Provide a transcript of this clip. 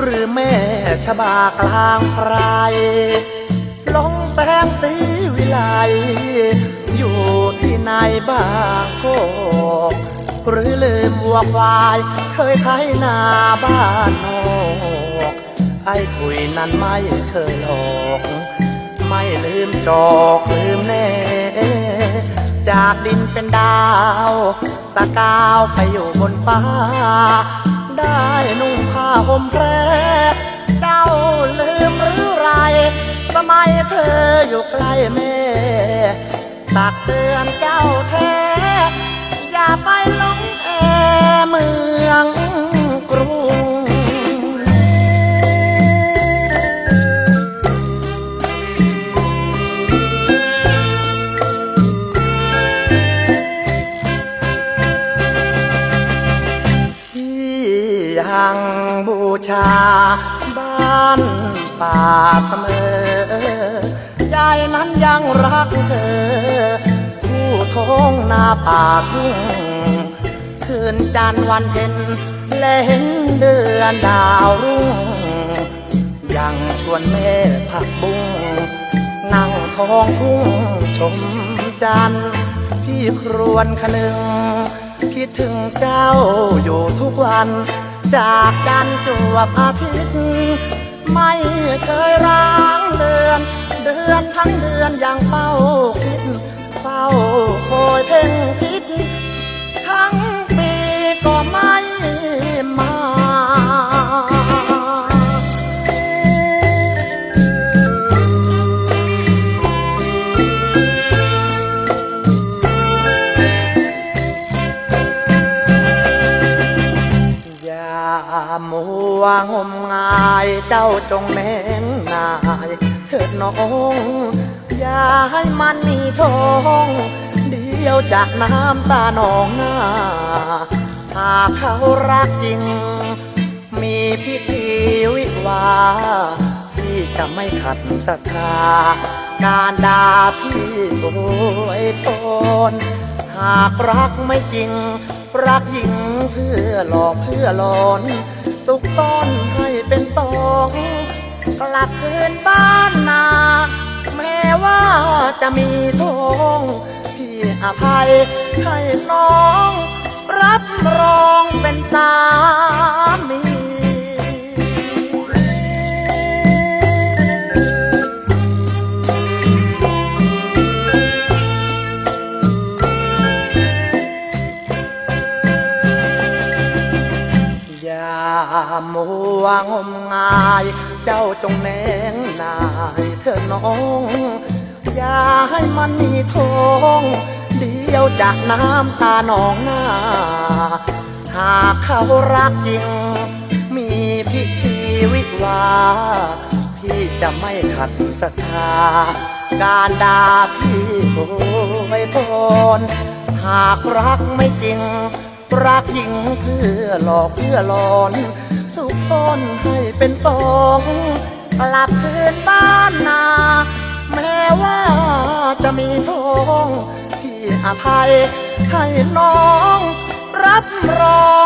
หรือแม่ชบากลางไพรลงแสงสีวิไลอยู่ที่ไหนบ้างโคกหรือลืมวัวควาย เคยไถนาบ้านนอกไอ้คุยนั้นไม่เคยหลอกไม่ลืมจอกลืมแน่ จากดินเป็นดาว ตะกาวไปอยู่บนฟ้า นุ่งผ้าห่มแพรเจ้าลืมหรือไรสมัยเธออยู่ใกล้แม่ ตักเตือนเจ้าแท้ อย่าไปหลงแอเมือง ยังบูชา บ้านป่าเสมอยายนั้นยังรักเธอ ผู้ท้องนาป่าทุ่ง คืนจันทร์วันเพ็ญและเห็นเดือนดาวรุ่ง ยังชวนแม่ผักบุ้งนั่งท้องทุ่งชมจันทร์พี่ครวนคนึงคิดถึงเจ้าอยู่ทุกวัน จากกันจวบอาทิตย์ ไม่เคยร้างเดือน เดือนทั้งเดือนยังเฝ้าายเจ้าจงแน่งนายเถิดน้องอย่าให้มันมีทองเดียวจากน้ำตาหนองหน้าถ้าเขารักจริง มีพิธีวิวาพี่จะไม่ขัดศรัทธาการด่าพี่โวยพรหากรักไม่จริง รักหญิงเพื่อหลอกเพื่อหลอน สุกต้อนให้เป็นสองกลับคืนบ้านนา แม้ว่าจะมีทองพี่อภัยให้น้อง รับรองเป็นสา งมงาย เจ้าจงแนงนายเธอน้อง อย่าให้มันมีทองเดียวจากน้ำตาหนองหน้า หากเขารักจริง มีพิธีวิวา พี่จะไม่ขัดศรัทธา การด่าพี่โอยพรหากรักไม่จริง รักหญิงเพื่อหลอกเพื่อหลอน สุขซ่อนให้เป็นสองกลับคืนบ้านนา แม้ว่าจะมีทองพี่อภัยให้น้อง รับรอง